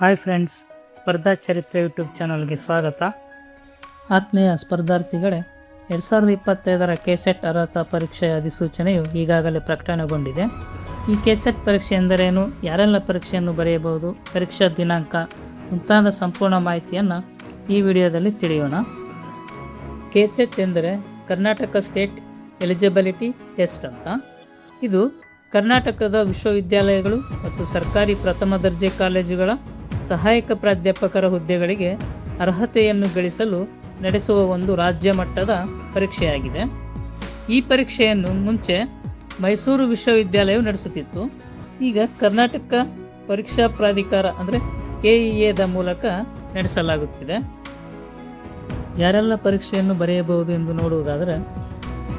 Hi friends, ಸ್ಪರ್ಧಾ ಚರಿತ್ರೆ YouTube ಚಾನಲ್ಗೆ ಸ್ವಾಗತ. ಆತ್ಮೀಯ ಸ್ಪರ್ಧಾರ್ಥಿಗಳೇ, ಎರಡು ಸಾವಿರದ ಇಪ್ಪತ್ತೈದರ ಕೆಸೆಟ್ ಅರ್ಹತಾ ಪರೀಕ್ಷೆಯ ಅಧಿಸೂಚನೆಯು ಈಗಾಗಲೇ ಪ್ರಕಟಣೆಗೊಂಡಿದೆ. ಈ ಕೆಸೆಟ್ ಪರೀಕ್ಷೆ ಎಂದರೇನು, ಯಾರೆಲ್ಲ ಪರೀಕ್ಷೆಯನ್ನು ಬರೆಯಬಹುದು, ಪರೀಕ್ಷಾ ದಿನಾಂಕ, ಮುಂತಾದ ಸಂಪೂರ್ಣ ಮಾಹಿತಿಯನ್ನು ಈ ವಿಡಿಯೋದಲ್ಲಿ ತಿಳಿಯೋಣ. ಕೆಸೆಟ್ ಎಂದರೆ ಕರ್ನಾಟಕ ಸ್ಟೇಟ್ ಎಲಿಜಿಬಿಲಿಟಿ ಟೆಸ್ಟ್ ಅಂತ. ಇದು ಕರ್ನಾಟಕದ ವಿಶ್ವವಿದ್ಯಾಲಯಗಳು ಮತ್ತು ಸರ್ಕಾರಿ ಪ್ರಥಮ ದರ್ಜೆ ಕಾಲೇಜುಗಳ ಸಹಾಯಕ ಪ್ರಾಧ್ಯಾಪಕರ ಹುದ್ದೆಗಳಿಗೆ ಅರ್ಹತೆಯನ್ನು ಗಳಿಸಲು ನಡೆಸುವ ಒಂದು ರಾಜ್ಯ ಮಟ್ಟದ ಪರೀಕ್ಷೆಯಾಗಿದೆ. ಈ ಪರೀಕ್ಷೆಯನ್ನು ಮುಂಚೆ ಮೈಸೂರು ವಿಶ್ವವಿದ್ಯಾಲಯವು ನಡೆಸುತ್ತಿತ್ತು. ಈಗ ಕರ್ನಾಟಕ ಪರೀಕ್ಷಾ ಪ್ರಾಧಿಕಾರ ಅಂದರೆ ಕೆ ಎದ ಮೂಲಕ ನಡೆಸಲಾಗುತ್ತಿದೆ. ಯಾರೆಲ್ಲ ಪರೀಕ್ಷೆಯನ್ನು ಬರೆಯಬಹುದು ಎಂದು ನೋಡುವುದಾದರೆ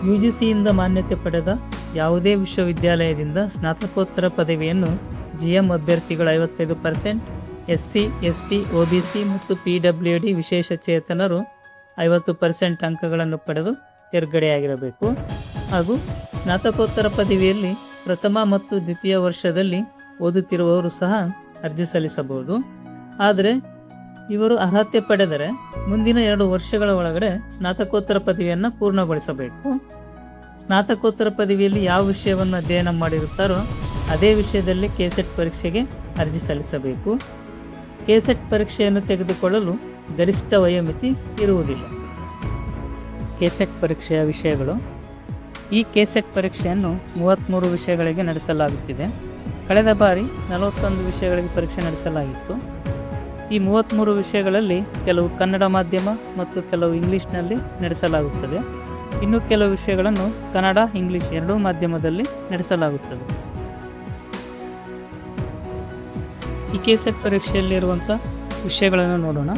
ಯು ಜಿ ಸಿಯಿಂದ ಮಾನ್ಯತೆ ಪಡೆದ ಯಾವುದೇ ವಿಶ್ವವಿದ್ಯಾಲಯದಿಂದ ಸ್ನಾತಕೋತ್ತರ ಪದವಿಯನ್ನು ಜಿ ಎಂ ಅಭ್ಯರ್ಥಿಗಳು ಐವತ್ತೈದು percent S C S T O B C ಮತ್ತು ಪಿ ಡಬ್ಲ್ಯೂ ಡಿ ವಿಶೇಷ ಚೇತನರು ಐವತ್ತು ಪರ್ಸೆಂಟ್ ಅಂಕಗಳನ್ನು ಪಡೆದು ತೇರ್ಗಡೆಯಾಗಿರಬೇಕು. ಹಾಗೂ ಸ್ನಾತಕೋತ್ತರ ಪದವಿಯಲ್ಲಿ ಪ್ರಥಮ ಮತ್ತು ದ್ವಿತೀಯ ವರ್ಷದಲ್ಲಿ ಓದುತ್ತಿರುವವರು ಸಹ ಅರ್ಜಿ ಸಲ್ಲಿಸಬಹುದು. ಆದರೆ ಇವರು ಅರ್ಹತೆ ಪಡೆದರೆ ಮುಂದಿನ ಎರಡು ವರ್ಷಗಳ ಒಳಗಡೆ ಸ್ನಾತಕೋತ್ತರ ಪದವಿಯನ್ನು ಪೂರ್ಣಗೊಳಿಸಬೇಕು. ಸ್ನಾತಕೋತ್ತರ ಪದವಿಯಲ್ಲಿ ಯಾವ ವಿಷಯವನ್ನು ಅಧ್ಯಯನ ಮಾಡಿರುತ್ತಾರೋ ಅದೇ ವಿಷಯದಲ್ಲಿ ಕೆಸೆಟ್ ಪರೀಕ್ಷೆಗೆ ಅರ್ಜಿ ಸಲ್ಲಿಸಬೇಕು. ಕೆಸೆಟ್ ಪರೀಕ್ಷೆಯನ್ನು ತೆಗೆದುಕೊಳ್ಳಲು ಗರಿಷ್ಠ ವಯೋಮಿತಿ ಇರುವುದಿಲ್ಲ. ಕೆಸೆಟ್ ಪರೀಕ್ಷೆಯ ವಿಷಯಗಳು. ಈ ಕೆಸೆಟ್ ಪರೀಕ್ಷೆಯನ್ನು ಮೂವತ್ತ್ಮೂರು ವಿಷಯಗಳಿಗೆ ನಡೆಸಲಾಗುತ್ತಿದೆ. ಕಳೆದ ಬಾರಿ ನಲವತ್ತೊಂದು ವಿಷಯಗಳಿಗೆ ಪರೀಕ್ಷೆ ನಡೆಸಲಾಗಿತ್ತು. ಈ ಮೂವತ್ತ್ಮೂರು ವಿಷಯಗಳಲ್ಲಿ ಕೆಲವು ಕನ್ನಡ ಮಾಧ್ಯಮ ಮತ್ತು ಕೆಲವು ಇಂಗ್ಲೀಷ್ನಲ್ಲಿ ನಡೆಸಲಾಗುತ್ತದೆ. ಇನ್ನು ಕೆಲವು ವಿಷಯಗಳನ್ನು ಕನ್ನಡ, ಇಂಗ್ಲೀಷ್ ಎರಡೂ ಮಾಧ್ಯಮದಲ್ಲಿ ನಡೆಸಲಾಗುತ್ತದೆ. ಈ ಕೆಸೆಟ್ ಪರೀಕ್ಷೆಯಲ್ಲಿರುವಂಥ ವಿಷಯಗಳನ್ನು ನೋಡೋಣ.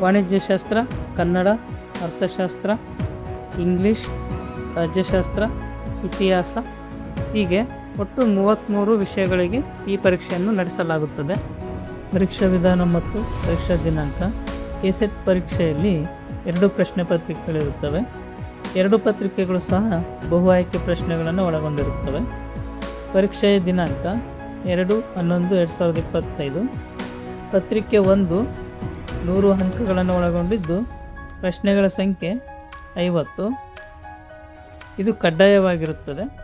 ವಾಣಿಜ್ಯಶಾಸ್ತ್ರ, ಕನ್ನಡ, ಅರ್ಥಶಾಸ್ತ್ರ, ಇಂಗ್ಲೀಷ್, ರಾಜ್ಯಶಾಸ್ತ್ರ, ಇತಿಹಾಸ, ಹೀಗೆ ಒಟ್ಟು ಮೂವತ್ತ್ಮೂರು ವಿಷಯಗಳಿಗೆ ಈ ಪರೀಕ್ಷೆಯನ್ನು ನಡೆಸಲಾಗುತ್ತದೆ. ಪರೀಕ್ಷಾ ವಿಧಾನ ಮತ್ತು ಪರೀಕ್ಷಾ ದಿನಾಂಕ. ಕೆಸೆಟ್ ಪರೀಕ್ಷೆಯಲ್ಲಿ ಎರಡು ಪ್ರಶ್ನೆ ಪತ್ರಿಕೆಗಳಿರುತ್ತವೆ. ಎರಡು ಪತ್ರಿಕೆಗಳು ಸಹ ಬಹು ಆಯ್ಕೆ ಪ್ರಶ್ನೆಗಳನ್ನು ಒಳಗೊಂಡಿರುತ್ತವೆ. ಪರೀಕ್ಷೆಯ ದಿನಾಂಕ ಎರಡು, ಹನ್ನೊಂದು, ಎರಡು ಸಾವಿರದ ಇಪ್ಪತ್ತೈದು. ಪತ್ರಿಕೆ ಒಂದು, ನೂರು ಅಂಕಗಳನ್ನು ಒಳಗೊಂಡಿದ್ದು, ಪ್ರಶ್ನೆಗಳ ಸಂಖ್ಯೆ ಐವತ್ತು. ಇದು ಕಡ್ಡಾಯವಾಗಿರುತ್ತದೆ.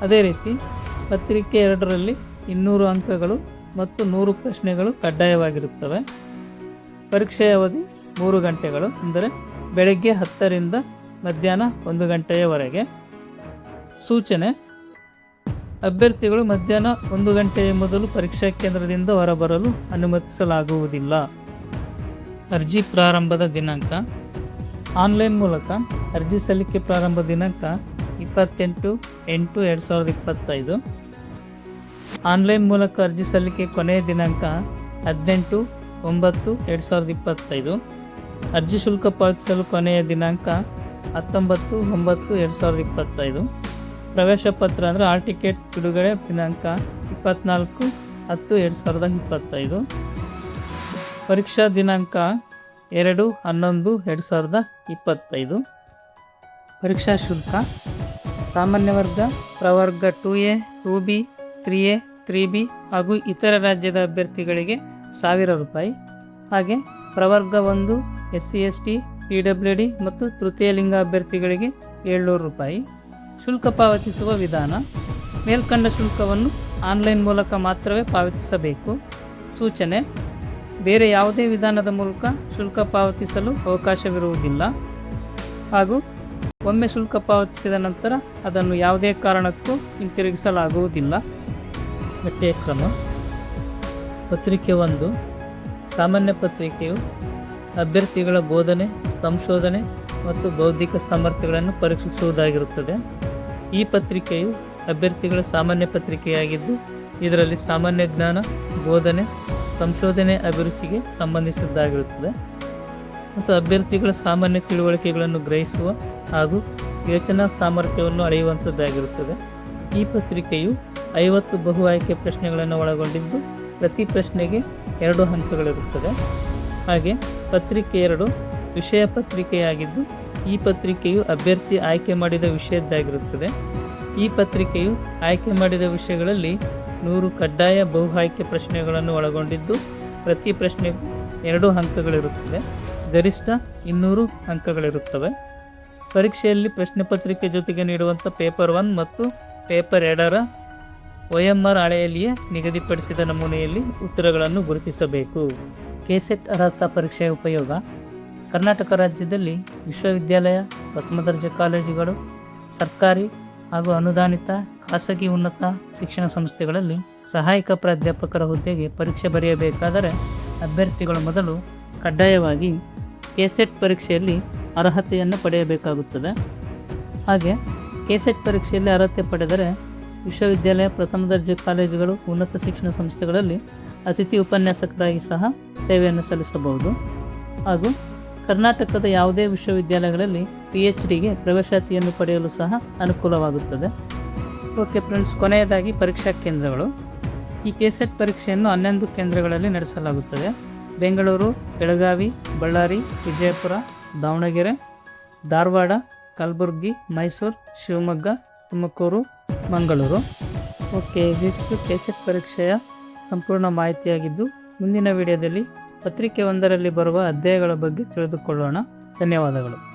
ಅದೇ ರೀತಿ, ಪತ್ರಿಕೆ ಎರಡರಲ್ಲಿ ಇನ್ನೂರು ಅಂಕಗಳು ಮತ್ತು ನೂರು ಪ್ರಶ್ನೆಗಳು ಕಡ್ಡಾಯವಾಗಿರುತ್ತವೆ. ಪರೀಕ್ಷೆಯ ಅವಧಿ ಮೂರು ಗಂಟೆಗಳು, ಅಂದರೆ ಬೆಳಗ್ಗೆ ಹತ್ತರಿಂದ ಮಧ್ಯಾಹ್ನ ಒಂದು ಗಂಟೆಯವರೆಗೆ. ಸೂಚನೆ ಅಭ್ಯರ್ಥಿಗಳು ಮಧ್ಯಾಹ್ನ ಒಂದು ಗಂಟೆಯ ಮೊದಲು ಪರೀಕ್ಷಾ ಕೇಂದ್ರದಿಂದ ಹೊರಬರಲು ಅನುಮತಿಸಲಾಗುವುದಿಲ್ಲ. ಅರ್ಜಿ ಪ್ರಾರಂಭದ ದಿನಾಂಕ. ಆನ್ಲೈನ್ ಮೂಲಕ ಅರ್ಜಿ ಸಲ್ಲಿಕೆ ಪ್ರಾರಂಭ ದಿನಾಂಕ ಇಪ್ಪತ್ತೆಂಟು ಎಂಟು ಎರಡು ಸಾವಿರದ ಇಪ್ಪತ್ತೈದು. ಆನ್ಲೈನ್ ಮೂಲಕ ಅರ್ಜಿ ಸಲ್ಲಿಕೆ ಕೊನೆಯ ದಿನಾಂಕ ಹದಿನೆಂಟು ಒಂಬತ್ತು ಎರಡು ಸಾವಿರದ ಇಪ್ಪತ್ತೈದು. ಅರ್ಜಿ ಶುಲ್ಕ ಪಾವತಿಸಲು ಕೊನೆಯ ದಿನಾಂಕ ಹತ್ತೊಂಬತ್ತು ಒಂಬತ್ತು ಎರಡು ಸಾವಿರದ ಇಪ್ಪತ್ತೈದು. ಪ್ರವೇಶ ಪತ್ರ ಅಂದರೆ ಆರ್ ಟಿಕೆಟ್ ಬಿಡುಗಡೆ ದಿನಾಂಕ ಇಪ್ಪತ್ನಾಲ್ಕು ಹತ್ತು ಎರಡು ಸಾವಿರದ ಇಪ್ಪತ್ತೈದು. ಪರೀಕ್ಷಾ ದಿನಾಂಕ ಎರಡು ಹನ್ನೊಂದು ಎರಡು ಸಾವಿರದ ಇಪ್ಪತ್ತೈದು. ಪರೀಕ್ಷಾ ಶುಲ್ಕ ಸಾಮಾನ್ಯ ವರ್ಗ ಪ್ರವರ್ಗ two A two B three A three B ಹಾಗೂ ಇತರ ರಾಜ್ಯದ ಅಭ್ಯರ್ಥಿಗಳಿಗೆ ಸಾವಿರ ರೂಪಾಯಿ. ಹಾಗೆ ಪ್ರವರ್ಗ ಒಂದು S C S T P W D ಮತ್ತು ತೃತೀಯ ಲಿಂಗ ಅಭ್ಯರ್ಥಿಗಳಿಗೆ ಏಳ್ನೂರು ರೂಪಾಯಿ. ಶುಲ್ಕ ಪಾವತಿಸುವ ವಿಧಾನ. ಮೇಲ್ಕಂಡ ಶುಲ್ಕವನ್ನು ಆನ್ಲೈನ್ ಮೂಲಕ ಮಾತ್ರವೇ ಪಾವತಿಸಬೇಕು. ಸೂಚನೆ, ಬೇರೆ ಯಾವುದೇ ವಿಧಾನದ ಮೂಲಕ ಶುಲ್ಕ ಪಾವತಿಸಲು ಅವಕಾಶವಿರುವುದಿಲ್ಲ. ಹಾಗೂ ಒಮ್ಮೆ ಶುಲ್ಕ ಪಾವತಿಸಿದ ನಂತರ ಅದನ್ನು ಯಾವುದೇ ಕಾರಣಕ್ಕೂ ಹಿಂತಿರುಗಿಸಲಾಗುವುದಿಲ್ಲ. ಪಠ್ಯಕ್ರಮ ಕ್ರಮ ಪತ್ರಿಕೆ ಒಂದು. ಸಾಮಾನ್ಯ ಪತ್ರಿಕೆಯು ಅಭ್ಯರ್ಥಿಗಳ ಬೋಧನೆ, ಸಂಶೋಧನೆ ಮತ್ತು ಬೌದ್ಧಿಕ ಸಾಮರ್ಥ್ಯಗಳನ್ನು ಪರೀಕ್ಷಿಸುವುದಾಗಿರುತ್ತದೆ. ಈ ಪತ್ರಿಕೆಯು ಅಭ್ಯರ್ಥಿಗಳ ಸಾಮಾನ್ಯ ಪತ್ರಿಕೆಯಾಗಿದ್ದು, ಇದರಲ್ಲಿ ಸಾಮಾನ್ಯ ಜ್ಞಾನ, ಬೋಧನೆ, ಸಂಶೋಧನೆ ಅಭಿರುಚಿಗೆ ಸಂಬಂಧಿಸಿದ್ದಾಗಿರುತ್ತದೆ. ಮತ್ತು ಅಭ್ಯರ್ಥಿಗಳ ಸಾಮಾನ್ಯ ತಿಳುವಳಿಕೆಗಳನ್ನು ಗ್ರಹಿಸುವ ಹಾಗೂ ಯೋಚನಾ ಸಾಮರ್ಥ್ಯವನ್ನು ಅಳೆಯುವಂಥದ್ದಾಗಿರುತ್ತದೆ. ಈ ಪತ್ರಿಕೆಯು ಐವತ್ತು ಬಹು ಆಯ್ಕೆ ಪ್ರಶ್ನೆಗಳನ್ನು ಒಳಗೊಂಡಿದ್ದು, ಪ್ರತಿ ಪ್ರಶ್ನೆಗೆ ಎರಡು ಹಂತಗಳಿರುತ್ತದೆ ಹಾಗೆ ಪತ್ರಿಕೆ ಎರಡು ವಿಷಯ ಪತ್ರಿಕೆಯಾಗಿದ್ದು ಈ ಪತ್ರಿಕೆಯು ಅಭ್ಯರ್ಥಿ ಆಯ್ಕೆ ಮಾಡಿದ ವಿಷಯದ್ದಾಗಿರುತ್ತದೆ. ಈ ಪತ್ರಿಕೆಯು ಆಯ್ಕೆ ಮಾಡಿದ ವಿಷಯಗಳಲ್ಲಿ ನೂರು ಕಡ್ಡಾಯ ಬಹು ಆಯ್ಕೆ ಪ್ರಶ್ನೆಗಳನ್ನು ಒಳಗೊಂಡಿದ್ದು, ಪ್ರತಿ ಪ್ರಶ್ನೆ ಎರಡು ಅಂಕಗಳಿರುತ್ತದೆ ಗರಿಷ್ಠ ಇನ್ನೂರು ಅಂಕಗಳಿರುತ್ತವೆ. ಪರೀಕ್ಷೆಯಲ್ಲಿ ಪ್ರಶ್ನೆ ಪತ್ರಿಕೆ ಜೊತೆಗೆ ನೀಡುವಂಥ ಪೇಪರ್ ಒನ್ ಮತ್ತು ಪೇಪರ್ ಎರಡರ ಒ ಎಂ ಆರ್ ಹಾಳೆಯಲ್ಲಿಯೇ ನಿಗದಿಪಡಿಸಿದ ನಮೂನೆಯಲ್ಲಿ ಉತ್ತರಗಳನ್ನು ಗುರುತಿಸಬೇಕು. ಕೆಸೆಟ್ ಅರ್ಹತಾ ಪರೀಕ್ಷೆಯ ಉಪಯೋಗ ಕರ್ನಾಟಕ ರಾಜ್ಯದಲ್ಲಿ ವಿಶ್ವವಿದ್ಯಾಲಯ, ಪ್ರಥಮ ದರ್ಜೆ ಕಾಲೇಜುಗಳು, ಸರ್ಕಾರಿ ಹಾಗೂ ಅನುದಾನಿತ ಖಾಸಗಿ ಉನ್ನತ ಶಿಕ್ಷಣ ಸಂಸ್ಥೆಗಳಲ್ಲಿ ಸಹಾಯಕ ಪ್ರಾಧ್ಯಾಪಕರ ಹುದ್ದೆಗೆ ಪರೀಕ್ಷೆ ಬರೆಯಬೇಕಾದರೆ ಅಭ್ಯರ್ಥಿಗಳು ಮೊದಲು ಕಡ್ಡಾಯವಾಗಿ ಕೆಸೆಟ್ ಪರೀಕ್ಷೆಯಲ್ಲಿ ಅರ್ಹತೆಯನ್ನು ಪಡೆಯಬೇಕಾಗುತ್ತದೆ. ಹಾಗೆ ಕೆಸೆಟ್ ಪರೀಕ್ಷೆಯಲ್ಲಿ ಅರ್ಹತೆ ಪಡೆದರೆ ವಿಶ್ವವಿದ್ಯಾಲಯ, ಪ್ರಥಮ ದರ್ಜೆ ಕಾಲೇಜುಗಳು, ಉನ್ನತ ಶಿಕ್ಷಣ ಸಂಸ್ಥೆಗಳಲ್ಲಿ ಅತಿಥಿ ಉಪನ್ಯಾಸಕರಾಗಿ ಸಹ ಸೇವೆಯನ್ನು ಸಲ್ಲಿಸಬಹುದು. ಹಾಗೂ ಕರ್ನಾಟಕದ ಯಾವುದೇ ವಿಶ್ವವಿದ್ಯಾಲಯಗಳಲ್ಲಿ ಪಿ ಎಚ್ ಡಿಗೆ ಪ್ರವೇಶಾತಿಯನ್ನು ಪಡೆಯಲು ಸಹ ಅನುಕೂಲವಾಗುತ್ತದೆ. ಓಕೆ ಫ್ರೆಂಡ್ಸ್ ಕೊನೆಯದಾಗಿ ಪರೀಕ್ಷಾ ಕೇಂದ್ರಗಳು. ಈ ಕೆಸೆಟ್ ಪರೀಕ್ಷೆಯನ್ನು ಹನ್ನೊಂದು ಕೇಂದ್ರಗಳಲ್ಲಿ ನಡೆಸಲಾಗುತ್ತದೆ. ಬೆಂಗಳೂರು, ಬೆಳಗಾವಿ, ಬಳ್ಳಾರಿ, ವಿಜಯಪುರ, ದಾವಣಗೆರೆ, ಧಾರವಾಡ, ಕಲಬುರಗಿ, ಮೈಸೂರು, ಶಿವಮೊಗ್ಗ, ತುಮಕೂರು, ಮಂಗಳೂರು. ಓಕೆ ಇದಿಷ್ಟು ಕೆಸೆಟ್ ಪರೀಕ್ಷೆಯ ಸಂಪೂರ್ಣ ಮಾಹಿತಿಯಾಗಿದ್ದು ಮುಂದಿನ ವಿಡಿಯೋದಲ್ಲಿ ಪತ್ರಿಕೆ ಒಂದರಲ್ಲಿ ಬರುವ ಅಧ್ಯಾಯಗಳ ಬಗ್ಗೆ ತಿಳಿದುಕೊಳ್ಳೋಣ. ಧನ್ಯವಾದಗಳು.